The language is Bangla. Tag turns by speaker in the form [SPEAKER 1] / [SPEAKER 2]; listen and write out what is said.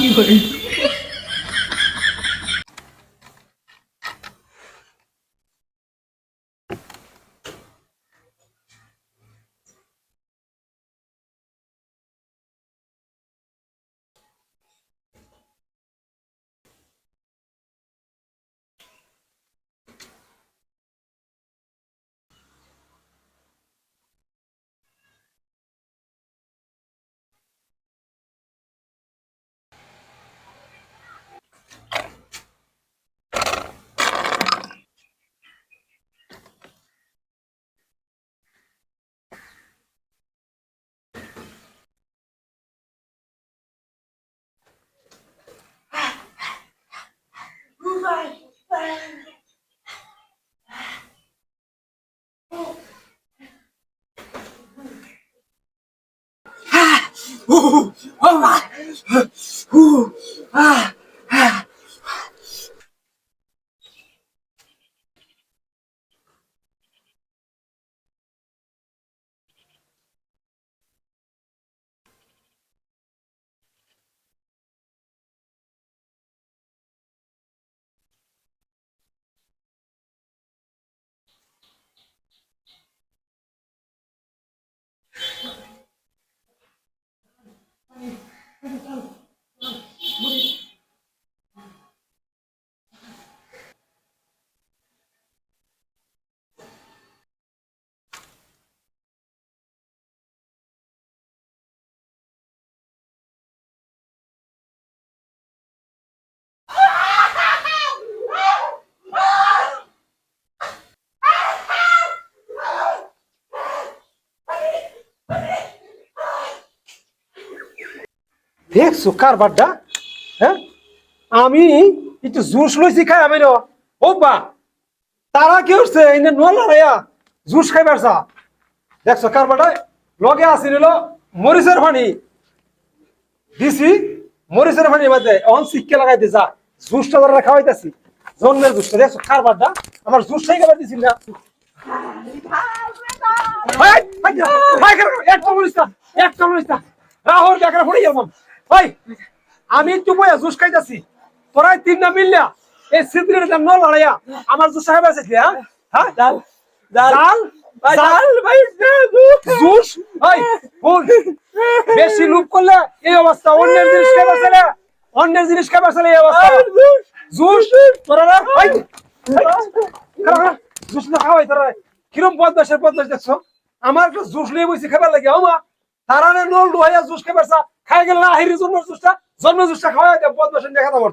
[SPEAKER 1] 一会儿 Ooh, my! Ooh, ah, ah. দেখছ কারবারটা হ্যাঁ আমি একটু জুস লইছি খাই আমি ও তারা কি হচ্ছে জুস খাইবার চা দেখছ কারবারটা লগে আসি নিল মরিচের দিছি মরিচের মধ্যে অন শিক্ষা লাগাইতে যা জুসটা ধরে খাওয়াইতেছি জন্মের জুসটা দেখছ কারবারটা আমার জুস খাই খাবার দিছিল না একটা মরিচ না একটা মরিচ না রাহুল দেখে পড়ে যাব ভাই আমি একটু বইয়া জুস খাইতাছি। তোরাই তিন না মিললা এই সিদ্রের দাম ন লড়াইয়া আমার জুস সাহেব আছে হ্যাঁ? হ্যাঁ? জুস? ভাই ভুল বেশি লুপ করলে এই অবস্থা অন্যের জিনিস খাবার চলে অন্যের জিনিস খাবার চলে এই অবস্থা। জুস। তোরা না ভাই জুস না খাওয়াই তোরা কিরম বদমাসের বদমাস দেখছ? আমার একটা জুস নিয়ে বসে খাবার লাগে ও মা। তারা নল ডুহাইয়া জুস খাবার খাই গেল না হিরি জন্ম জুসটা জন্ম জুসটা খাওয়া দে বদমাসের দেখা দাম